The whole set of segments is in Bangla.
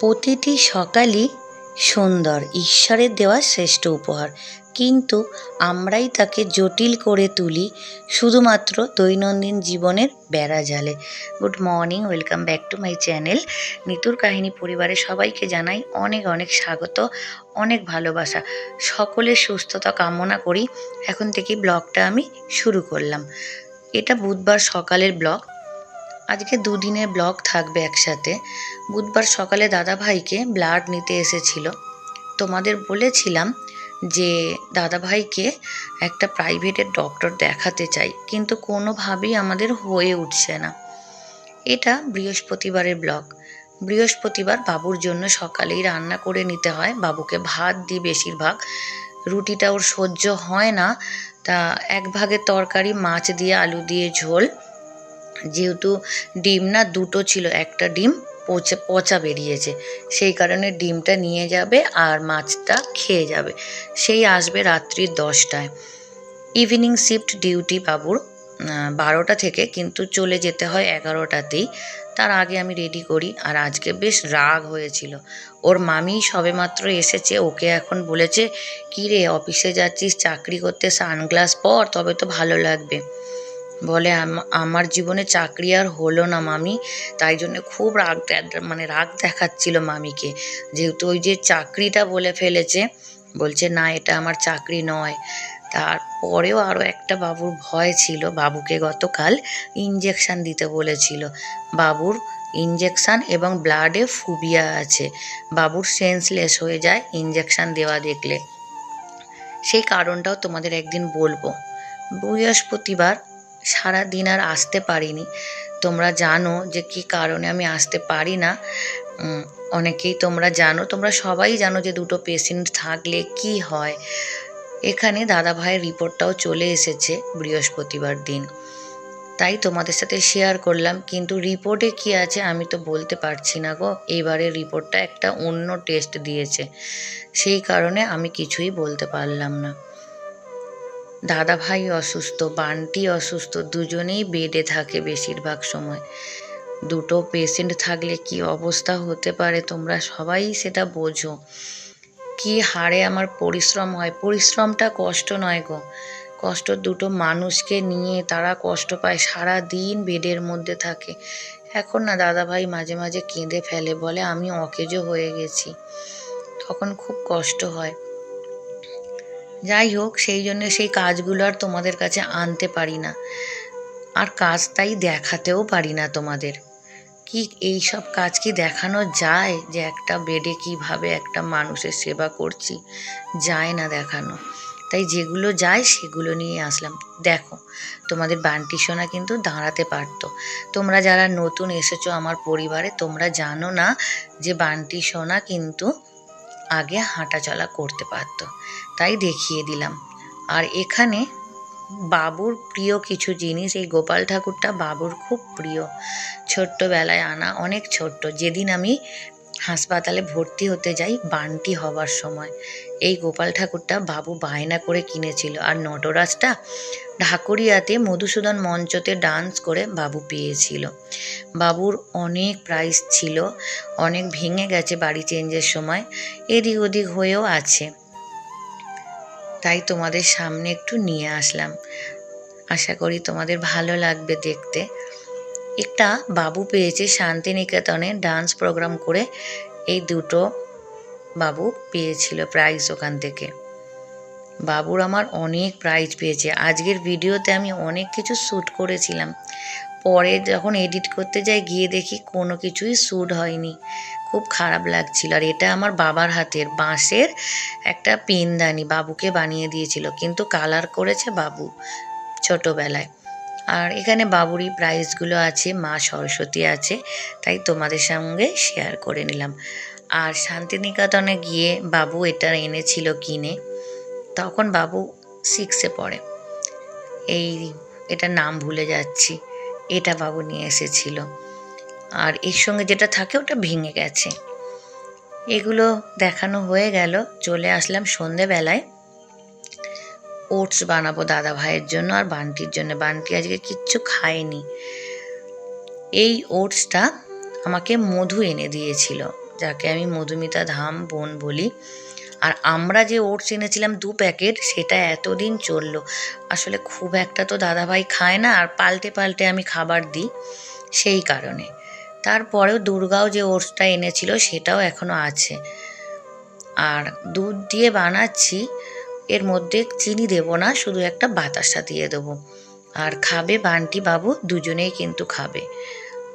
প্রতিটি সকালই সুন্দর, ঈশ্বরের দেওয়া শ্রেষ্ঠ উপহার। কিন্তু আমরাই তাকে জটিল করে তুলি শুধুমাত্র দৈনন্দিন জীবনের বেড়াজালে good morning, welcome back to my channel. নিতুর কাহিনী পরিবারের সবাইকে জানাই অনেক অনেক স্বাগত, অনেক ভালোবাসা। সকলের সুস্থতা কামনা করি। এখন থেকে ব্লগটা আমি শুরু করলাম। এটা বুধবার সকালের ব্লগ। আজকে দুদিনের ব্লগ থাকবে একসাথে। বুধবার সকালে দাদা ভাইকে ব্লাড নিতে এসেছিল। তোমাদের বলেছিলাম যে দাদা ভাইকে একটা প্রাইভেটের ডক্টর দেখাতে চাই, কিন্তু কোনোভাবেই আমাদের হয়ে উঠছে না। এটা বৃহস্পতিবারের ব্লগ। বৃহস্পতিবার বাবুর জন্য সকালেই রান্না করে নিতে হয়। বাবুকে ভাত দিই বেশিরভাগ। রুটিটা ওর সহ্য হয় না। তা এক ভাগের তরকারি, মাছ দিয়ে, আলু দিয়ে, ঝোল। যেহেতু ডিম না দুটো ছিল, একটা ডিম পচে, পচা বেরিয়েছে। সেই কারণে ডিমটা নিয়ে যাবে আর মাছটা খেয়ে যাবে। সেই আসবে রাত্রির দশটায়। ইভিনিং শিফট ডিউটি বাবুর বারোটা থেকে কিন্তু চলে যেতে হয় এগারোটাতেই। তার আগে আমি রেডি করি আর আজকে বেশ রাগ হয়েছিল। ওর মামি সবেমাত্র এসেছে, ওকে এখন বলেছে কী রে অফিসে যাচ্ছিস, চাকরি করতে, সানগ্লাস পর, তবে তো ভালো লাগবে। বলে আমার জীবনে চাকরি আর হলো না মামি। তাই জন্য খুব রাগ মানে রাগ দেখাচ্ছিল মামিকে। যেহেতু ওই যে চাকরিটা বলে ফেলেছে, বলছে, না, এটা আমার চাকরি নয়। তারপরেও আরও একটা বাবুর ভয় ছিল, বাবুকে গতকাল ইঞ্জেকশন দিতে বলেছিল। বাবুর ইঞ্জেকশন এবং ব্লাডে ফুবিয়া আছে। বাবুর সেন্সলেস হয়ে যায় ইঞ্জেকশন দেওয়া দেখলে। সেই কারণটাও তোমাদের একদিন বলব। বৃহস্পতিবার সারা দিন আর আসতে পারিনি। তোমরা জানো যে কি কারণে আমি আসতে পারি না। অনেকেই তোমরা জানো, তোমরা সবাই জানো যে দুটো পেশেন্ট থাকলে কি হয়। এখানে দাদা ভাইয়ের রিপোর্টটাও চলে এসেছে বৃহস্পতিবার দিন। তাই তোমাদের সাথে শেয়ার করলাম, কিন্তু রিপোর্টে কি আছে আমি তো বলতে পারছি না গো। এবারে রিপোর্টটা একটা অন্য টেস্ট দিয়েছে। সেই কারণে আমি কিছুই বলতে পারলাম না। দাদা ভাই অসুস্থ, বান্টি অসুস্থ, দুজনেই বেডে থাকে বেশিরভাগ সময়। দুটো পেশেন্ট থাকলে কি অবস্থা হতে পারে তোমরা সবাই সেটা বোঝো। কি হারে আমার পরিশ্রম হয়? পরিশ্রমটা কষ্ট নয় গো। কষ্ট দুটো মানুষকে নিয়ে তারা কষ্ট পায় সারা দিন বেডের মধ্যে থাকে। এখন না দাদা ভাই মাঝে মাঝে কেঁদে ফেলে, বলে আমি অকেজো হয়ে গেছি। তখন খুব কষ্ট হয়। যাই হোক, সেই জন্য সেই কাজগুলো আর তোমাদের কাছে আনতে পারি না। আর কাজ তাই দেখাতেও পারি না তোমাদের। কি এই সব কাজ কি দেখানো যায় যে একটা বেডে কীভাবে একটা মানুষের সেবা করছি? যায় না দেখানো। তাই যেগুলো যায় সেগুলো নিয়ে আসলাম। দেখো, তোমাদের বান্টি সোনা কিন্তু দাঁড়াতে পারতো। তোমরা যারা নতুন এসেছ আমার পরিবারে, তোমরা জানো না যে বান্টি সোনা কিন্তু আগে হাঁটাচলা করতে পারতো। তাই দেখিয়ে দিলাম। আর এখানে বাবুর প্রিয় কিছু জিনিস, এই গোপাল ঠাকুরটা বাবুর খুব প্রিয়। ছোট্টবেলায় আনা অনেক ছোট্ট। যেদিন আমি হাসপাতালে ভর্তি হতে যাই বান্টি হবার সময়। এই গোপাল ঠাকুরটা বাবু বায়না করে কিনেছিল আর নটরাজটা ঢাকুরিয়াতে মধুসূদন মঞ্চতে ডান্স করে বাবু পেয়েছিল। বাবুর অনেক প্রাইস ছিল, অনেক ভেঙে গেছে বাড়ি চেঞ্জের সময়, এদিক ওদিক হয়েও আছে। তাই তোমাদের সামনে একটু নিয়ে আসলাম। আশা করি তোমাদের ভালো লাগবে দেখতে। একটা বাবু পেয়েছে শান্তিনিকেতনে ডান্স প্রোগ্রাম করে। এই দুটো বাবু পেয়েছিল প্রাইজ ওখান থেকে। বাবুর আমার অনেক প্রাইজ পেয়েছে। আজকের ভিডিওতে আমি অনেক কিছু শ্যুট করেছিলাম। পরে যখন এডিট করতে যাই, গিয়ে দেখি কোনো কিছুই শ্যুট হয়নি। খুব খারাপ লাগছিল। আর এটা আমার বাবার হাতের বাঁশের একটা পিনদানি বাবুকে বানিয়ে দিয়েছিল। কিন্তু কালার করেছে বাবু ছোটোবেলায়। আর এখানে বাবুরই প্রাইজগুলো আছে, মা সরস্বতী আছে, তাই তোমাদের সঙ্গে শেয়ার করে নিলাম। আর শান্তিনিকেতনে গিয়ে বাবু এটা এনেছিল কিনে, তখন বাবু সিক্সে পড়ে। এই এটার নাম ভুলে যাচ্ছি, এটা বাবু নিয়ে এসেছিল। আর এর সঙ্গে যেটা থাকে ওটা ভেঙে গেছে। এগুলো দেখানো হয়ে গেল, চলে আসলাম সন্ধেবেলায়। ওটস বানাবো দাদা ভাইয়ের জন্য আর বান্টির জন্য। বান্টি আজকে কিচ্ছু খায়নি। এই ওটসটা আমাকে মধু এনে দিয়েছিল, যাকে আমি মধুমিতা ধাম বোন বলি। আর আমরা যে ওটস এনেছিলাম দু প্যাকেট, সেটা এতদিন চলল। আসলে খুব একটা তো দাদাভাই খায় না, আর পাল্টে পাল্টে আমি খাবার দিই সেই কারণে। তারপরেও দুর্গাও যে ওটসটা এনেছিল, সেটাও এখনও আছে। আর দুধ দিয়ে বানাচ্ছি এর মধ্যে চিনি দেবো না, শুধু একটা বাতাসা দিয়ে দেবো। আর খাবে বান্টি বাবু, দুজনেই কিন্তু খাবে।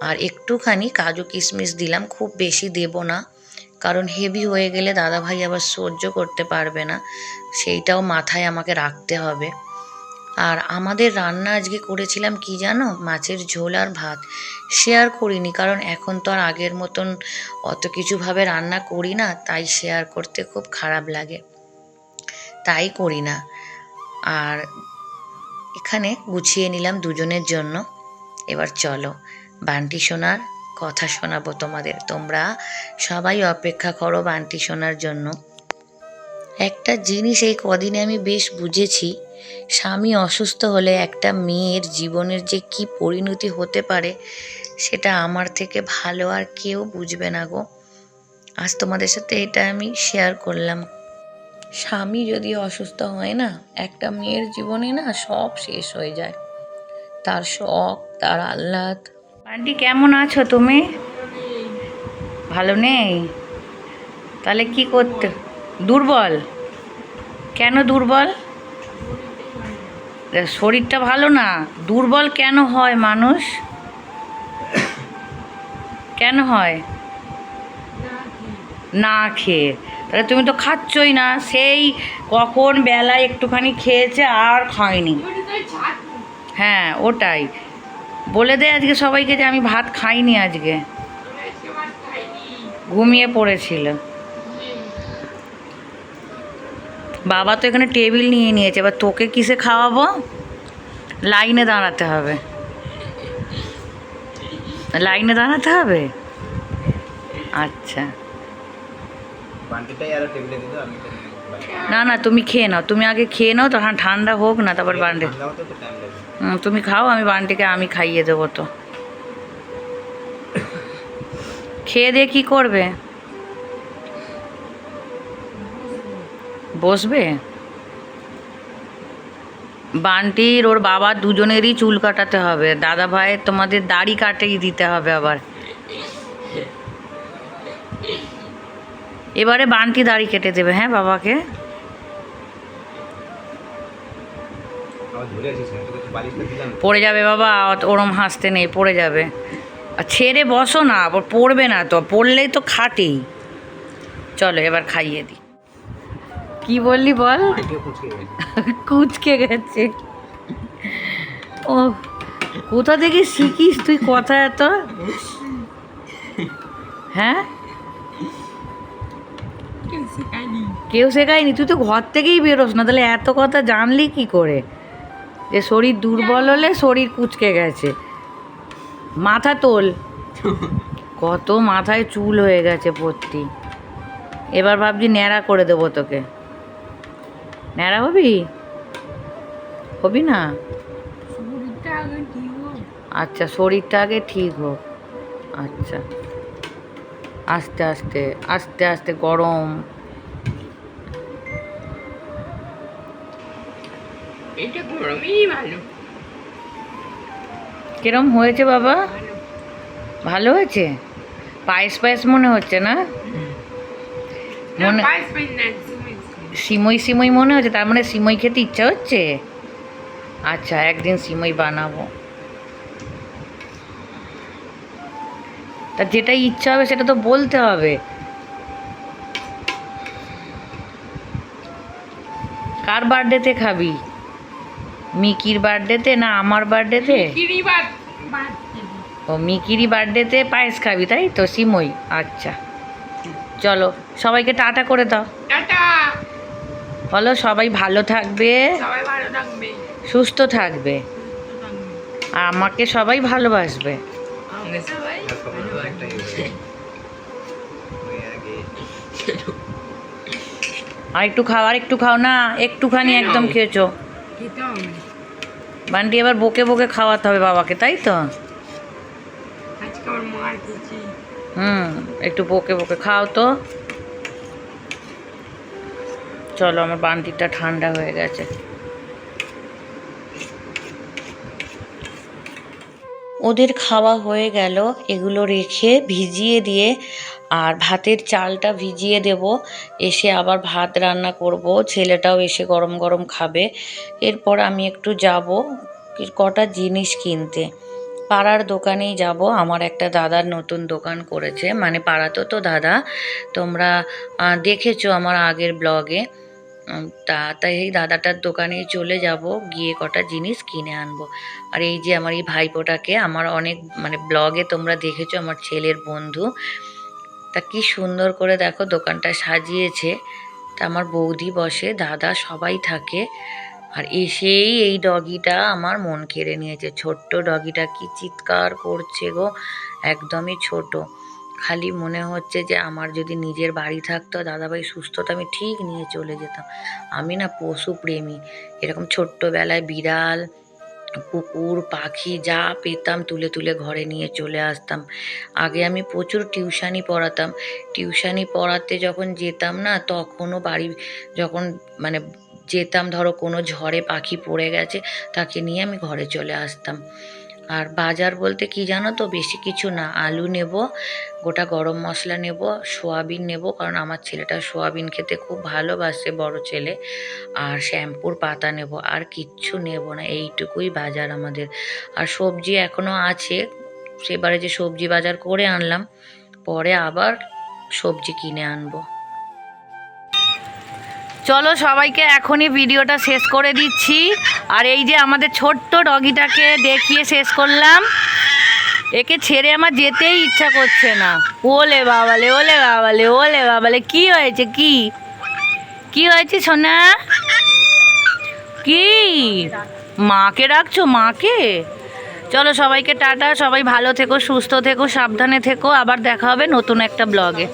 আর একটুখানি কাজু কিশমিশ দিলাম, খুব বেশি দেব না। কারণ হেভি হয়ে গেলে দাদাভাই আবার সহ্য করতে পারবে না, সেইটাও মাথায় আমাকে রাখতে হবে। আর আমাদের রান্না আজকে করেছিলাম কি জানো? মাছের ঝোল আর ভাত। শেয়ার করিনি, কারণ এখন তো আর আগের মতন অত কিছুভাবে রান্না করি না, তাই শেয়ার করতে খুব খারাপ লাগে। তাই করি না। আর এখানে গুছিয়ে নিলাম দুজনের জন্য। এবার চলো, বান্টি শোনার কথা শোনাবো তোমাদের। তোমরা সবাই অপেক্ষা করো বান্টি শোনার জন্য। একটা জিনিস এই কদিনে আমি বেশ বুঝেছি, স্বামী অসুস্থ হলে একটা মেয়ের জীবনের যে কি পরিণতি হতে পারে, সেটা আমার থেকে ভালো আর কেউ বুঝবে না গো। আজ তোমাদের সাথে এটা আমি শেয়ার করলাম। স্বামী যদি অসুস্থ হয় না, একটা মেয়ের জীবনে না সব শেষ হয়ে যায়। তার শখ, তার আহ্লাদ। আন্টি কেমন আছো তুমি? ভালো নেই? তাহলে কি করতে? দুর্বল? কেন দুর্বল? শরীরটা ভালো না। দুর্বল কেন হয় মানুষ? কেন হয়? না খেয়ে। তাহলে তুমি তো খাচ্ছই না। সেই কখন বেলায় একটুখানি খেয়েছে আর খায়নি। হ্যাঁ ওটাই। বলে দে আজকে সবাইকে যে আমি ভাত খাইনি আজকে। ঘুমিয়ে পড়েছিল। বাবা তো এখানে টেবিল নিয়ে নিয়েছে। এবার তোকে কিসে খাওয়াবো? লাইনে দাঁড়াতে হবে। লাইনে দাঁড়াতে হবে? আচ্ছা। বান্টিটাই আরও টেবিলে দিত আমি তো বাড়ি- না না তুমি খেয়ে নাও। তুমি আগে খেয়ে নাও তখন ঠান্ডা হোক না তারপর বান্ডে তুমি খাও আমি বান্টিকে আমি খাইয়ে দেবো তো। খেয়ে দিয়ে কী করবে? বসবে? বান্টির ওর বাবা দুজনেরই চুল কাটাতে হবে। দাদা ভাইয়ের তোমাদের দাড়ি কাটেই দিতে হবে আবার। এবারে বান্টি দাড়ি কেটে দেবে হ্যাঁ বাবাকে। পড়ে যাবে বাবা ওরম হাসতে নেই পড়ে যাবে। আর ছেড়ে বসো না আবার পড়বে না তো পড়লেই তো খাটেই। চলো এবার খাইয়ে দিই। কি বললি বল? বান্টিও কুচকে গেছে। কুচকে গেছে। ও কোথা থেকে শিখিস তুই কথা এত? হ্যাঁ? কেউ শেখায়নি তুই তো ঘর থেকেই বেরোস না তাহলে এত কথা জানলি কি করে? যে শরীর দুর্বল হলে শরীর কুচকে গেছে। মাথা তোল। কত মাথায় চুল হয়ে গেছে ভর্তি এবার ভাবছি ন্যাড়া করে দেবো তোকে। ন্যাড়া হবি? হবি না? আচ্ছা শরীরটা আগে ঠিক হোক। আচ্ছা। আস্তে আস্তে আস্তে আস্তে গরম। এটা গরমেই ভালো। কিরম হয়েছে বাবা? ভালো হয়েছে? পায়েস পায়েস মনে হচ্ছে না? মনে-। সিমই সিমই। মনে হচ্ছে তার মানে সিমই খেতে ইচ্ছা হচ্ছে? আচ্ছা একদিন সিমই বানাবো। তা যেটা ইচ্ছা হবে সেটা তো বলতে হবে। কার বার্থডেতে খাবি? মিকির বার্থডেতে না আমার বার্থডেতে। ও মিকিরি বার্থডেতে পায়েস খাবি তাই তো? সিমই। আচ্ছা। চলো সবাইকে টাটা করে দাও। টাটা। বলো সবাই ভালো থাকবে। সবাই ভালো থাকবে। সুস্থ থাকবে। আর আমাকে সবাই ভালোবাসবে। আর একটা খাও আর একটু খাও না একটুখানি একদম খেয়েছো। বান্টি এবার বকে বকে খাওয়াতে হবে বাবাকে তাই তো? হুম একটু বকে বকে খাও তো। চলো আমার বান্তিটা ঠান্ডা হয়ে গেছে। ওদের খাওয়া হয়ে গেল এগুলো রেখে ভিজিয়ে দিয়ে আর ভাতের চালটা ভিজিয়ে দেব। এসে আবার ভাত রান্না করব। ছেলেটাও এসে গরম গরম খাবে। এরপর আমি একটু যাব কটা জিনিস কিনতে। পাড়ার দোকানেই যাব। আমার একটা দাদার নতুন দোকান করেছে। মানে পাড়াতে তো দাদা। তোমরা দেখেছ আমার আগের ব্লগে। তা তাই এই দাদাটার দোকানেই চলে যাব। গিয়ে কটা জিনিস কিনে আনব। আর এই যে আমার এই ভাইপোটাকে, আমার অনেক মানে ব্লগে তোমরা দেখেছ আমার ছেলের বন্ধু। তা কি সুন্দর করে দেখো দোকানটা সাজিয়েছে। তা আমার বৌদি বসে, দাদা সবাই থাকে। আর এসেই এই ডগিটা আমার মন কেড়ে নিয়েছে। ছোট্ট ডগিটা কি চিৎকার করছে গো, একদমই ছোট। খালি মনে হচ্ছে যে আমার যদি নিজের বাড়ি থাকতো, দাদাভাই সুস্থ, তো আমি ঠিক নিয়ে চলে যেতাম। আমি না পশু প্রেমী। এরকম ছোট্টবেলায় বিড়াল কুকুর, পাখি যা পেতাম তুলে তুলে ঘরে নিয়ে চলে আসতাম। আগে আমি প্রচুর টিউশানি পড়াতাম। টিউশানি পড়াতে যখন যেতাম না, তখনও বাড়ি যখন মানে যেতাম, ধরো কোনো ঝড়ে পাখি পড়ে গেছে, তাকে নিয়ে আমি ঘরে চলে আসতাম। আর বাজার বলতে কি জানো তো? বেশি কিছু না। আলু নেব, গোটা গরম মশলা নেব, সোয়াবিন নেব, কারণ আমার ছেলেটা সোয়াবিন খেতে খুব ভালোবাসে, বড় ছেলে। আর শ্যাম্পুর পাতা নেব, আর কিচ্ছু নেব না। এইটুকুই বাজার আমাদের। আর সবজি এখনও আছে। সেবারে যে সবজি বাজার করে আনলাম, পরে আবার সবজি কিনে আনব। চলো সবাইকে এখনই ভিডিওটা শেষ করে দিচ্ছি। আর এই যে আমাদের ছোট্ট ডগিটাকে দেখিয়ে শেষ করলাম। একে ছেড়ে আমার যেতেই ইচ্ছা করছে না। ওলে বাবালে ওলে বাবালে ওলে বাবালে, কি হয়েছে, কি? কি হয়েছে, সোনা? কি? মাকে রাখছো মাকে? চলো সবাইকে টাটা, সবাই ভালো থেকো, সুস্থ থেকো, সাবধানে থেকো। আবার দেখা হবে নতুন একটা ব্লগে।